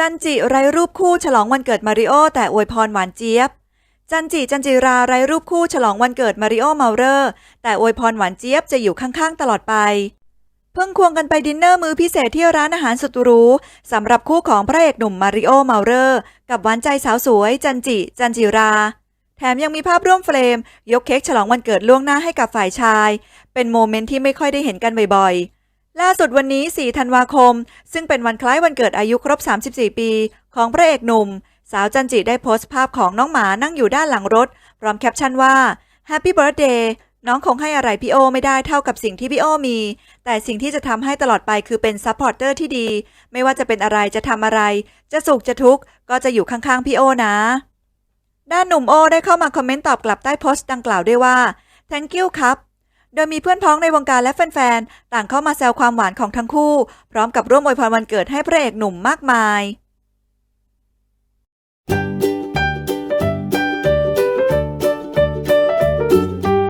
จันจิไร้รูปคู่ฉลองวันเกิดมาริโอแต่อวยพรหวานเจี๊ยบ จันจิจันจิราไร้รูปคู่ฉลองวันเกิดมาริโอเมาเรอร์แต่อวยพรหวานเจี๊ยบจะอยู่ข้างๆ ตลอดไป เพิ่งควงกันไปดินเนอร์มื้อพิเศษที่ร้านอาหารสุดหรูสำหรับคู่ของพระเอกหนุ่มมาริโอเมาเรอร์กับหวานใจสาวสวย จันจิ จันจิราแถมยังมีภาพร่วมเฟรม ยกเค้กฉลองวันเกิดล่วงหน้าให้กับฝ่ายชาย เป็นโมเมนต์ที่ไม่ค่อยได้เห็นกันบ่อยๆ ล่าสุดวันนี้ 4 ธันวาคม ซึ่งเป็นวันคล้ายวันเกิดอายุครบ 34 ปี ของพระเอกหนุ่ม สาวจันจิได้โพสต์ภาพของน้องหมานั่งอยู่ด้านหลังรถ พร้อมแคปชั่นว่า Happy Birthday น้องคงให้อะไรพี่โอไม่ได้เท่ากับสิ่งที่พี่โอมี แต่สิ่งที่จะทำให้ตลอดไปคือเป็นซัพพอร์เตอร์ที่ดี ไม่ว่าจะเป็นอะไรจะทำอะไร จะสุขจะทุกข์ก็จะอยู่ข้างๆพี่โอนะ ด้านหนุ่มโอได้เข้ามาคอมเมนต์ตอบกลับใต้โพสต์ดังกล่าวด้วยว่า thank you ครับ โดยมีเพื่อนพ้องในวงการและแฟนๆ ต่างเข้ามาแซวความหวานของทั้งคู่ พร้อมกับร่วมอวยพรวันเกิดให้พระเอกหนุ่มมากมาย